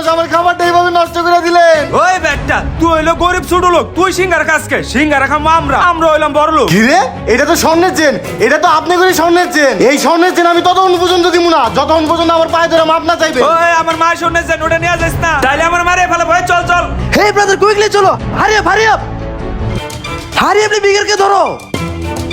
মানুষ আমার খাবারটা এইভাবে নষ্ট করে দিলেন। ওই ব্যাটটা তুই হইল গরিব ছোট লোক তুই খাম আমরা আমরা হইলাম বড় লোক। কিরে? এটা তো স্বর্ণের চেন এটা তো আপনি করে স্বর্ণের চেন। এই স্বর্ণের চেন আমি ততক্ষণ পর্যন্ত দিব না যতক্ষণ পর্যন্ত আমার পায়ে ধরে মাপ না চাইবে। ওই আমার মা স্বর্ণের চেন ওটা নিয়ে যাস না। তাইলে আমার মারে ফেলে ভয় চল চল। হে ব্রাদার কুইকলি চলো। আপনি বিগেরকে ধরো।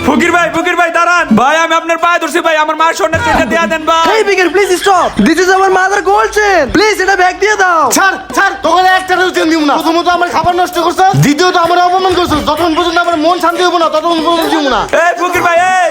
ফকির ভাই ফকির ভাই দাঁড়ান। ভাই আমি আপনার পায়ে ধরছি ভাই আমার মায়ের স্বর্ণের চেনটা দিয়ে দেন ভাই। Hey beggar please stop this is our mother gold please এটা ব্যাগ দিয়ে দাও। ছাড় ছাড় তোকে একটা চেন দিব না। প্রথমত আমার খাবার নষ্ট করছ দ্বিতীয়ত আমার অপমান করছ যতক্ষণ পর্যন্ত আমার মন শান্তি হব না ততক্ষণ পর্যন্ত দিব না। এই ফকির ভাই এই!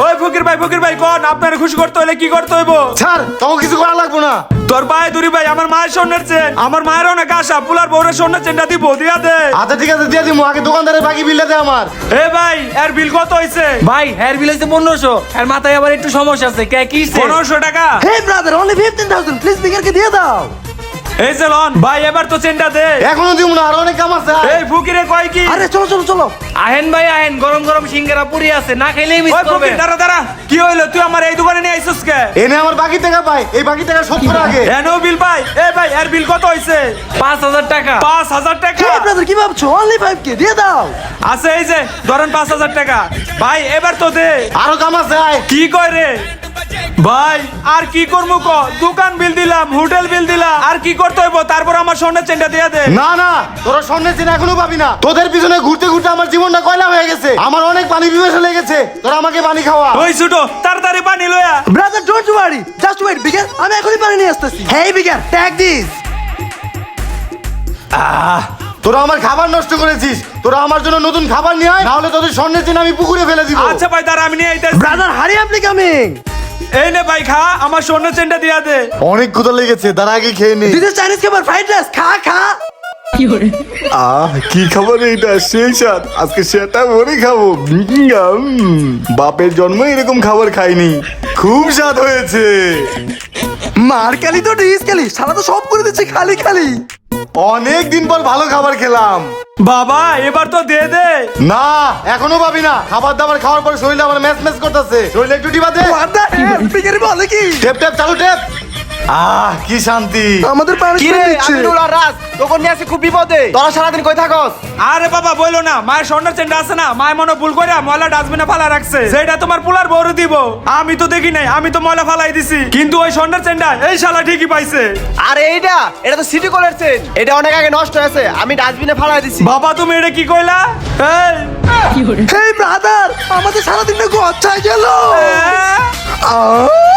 ওই ফকির ভাই ফকির ভাই কোন? আপনার খুশি করতে হলে কি করতে হইব? ছাড় তোকে কিছু করা লাগবো না। তোর পায়ে ধরি ভাই আমার মায়ের স্বর্ণের চেন। আমার মায়ের অনেক আশা পুলার বউরের স্বর্ণের চেনটা দিব দিয়া দে। আচ্ছা ঠিক আছে দিয়ে দিব আগে দোকানদারের বাকি বিলটা দে আমার। এ ভাই এর বিল কত হইছে? ভাই হেয়ার বিল হইছে পনেরোশো। আর মাথায় আবার একটু সমস্যা আছে। কে কি হইছে? পনেরোশো টাকা? হে ব্রাদার অনলি 15000 প্লিজ বিগারকে দিয়ে দাও। এই যে লন ভাই এবার তো চেনটা দে। এখনও দিব না আর অনেক কাম আছে এই ফকিরে কয় কি? আরে চলো চলো চলো। আহেন ভাই আহেন গরম গরম সিঙ্গারা পুরি আছে না খাইলেই মিস ওই করবে। ফকির দাঁড়া দাঁড়া। কি হইল? তুই আমার এই দোকানে নিয়ে আইছিস কে? এনে আমার বাকি টাকা পাই এই বাকি টাকা শোধ করা আগে। এনো বিল ভাই এ ভাই এর বিল কত হইছে? পাঁচ হাজার টাকা। পাঁচ হাজার টাকা। হে ব্রাদার কি ভাবছ? অনলি 5k দিয়ে দাও। আছে এই যে ধরেন পাঁচ হাজার টাকা। ভাই এবার তো দে। আরও কাম আছে কি কয় রে? ভাই আর কি করব ক? দোকান বিল দিলাম হোটেল বিল দিলাম। আর কি করতে হইব? তারপর আমার স্বর্ণের চেনটা দিয়ে দে। না না তোরা স্বর্ণের চেন এখনও পাবি না। তোদের পিছনে ঘুরতে ঘুরতে আমার জীবনটা কয়লা হয়ে গেছে। আমার অনেক পানি পিপাসা লেগেছে। তোরা আমাকে পানি খাওয়া। ওই ছোট তাড়াতাড়ি পানি লয়া brother don't worry just wait beggar আমি এখনই পানি নিয়ে আসতেছি। হেই বিগার ট্যাগ দিস তোরা আমার খাবার নষ্ট করেছিস। তোরা আমার জন্য নতুন খাবার নিয়ে আয় নাহলে তোদের স্বর্ণের চেন আমি পুকুরে ফেলে দিব। আচ্ছা ভাই তার আমি নিয়ে আইতাছি। ব্রাদার হারি আপনি কামিং এই নে ভাই খা আমার স্বর্ণের চেনটা দিয়া দে। অনেক ক্ষুধা লেগেছে তারা আগে খেয়ে নে। দিস চাইনিজ খাবার ফ্রাইড রাইস খা খা। আহ কি খাবার এটা সেই স্বাদ। আজকে সেটা মনে খাব। উম, বাপের জন্ম এরকম খাবার খাইনি। খুব স্বাদ হয়েছে। মার কালি তো ডিস কালি সারা তো সব করে দিচ্ছে খালি খালি। অনেক দিন পর ভালো খাবার খেলাম। বাবা এবার তো দে দে। না এখনও পাবি না। খাবার দাবার খাওয়ার পরে শরীর আমার ম্যাচ ম্যাচ করতেছে। শরীর একটু টিপা দে। বলে? কি টেপ টেপ চালু টেপ। আহ কি শান্তি। আমাদের পানিশমেন্ট দিচ্ছে রাজ তোকে নিয়ে আসি খুব বিপদে। তোরা সারাদিন কই থাকস? আরে বাবা বইলো না মায়ের স্বর্ণের চেনটা আছে না? মায়ের মনে ভুল করে ময়লা ডাস্টবিনে ফালা রাখছে। সেটা তোমার পুলার বড় দিব। আমি তো দেখি নাই আমি তো ময়লা ফালাই দিছি। কিন্তু ওই স্বর্ণের চেনটা এই শালা ঠিকই পাইছে। আর এইটা এটা তো সিটি কলের চেন। এটা অনেক আগে নষ্ট হয়েছে আমি ডাস্টবিনে ফালাই দিছি। বাবা তুমি এটা কি কইলা? এই। হেই ব্রাদার আমাদের সারা দিনটা গচ্ছায় গেল। এ,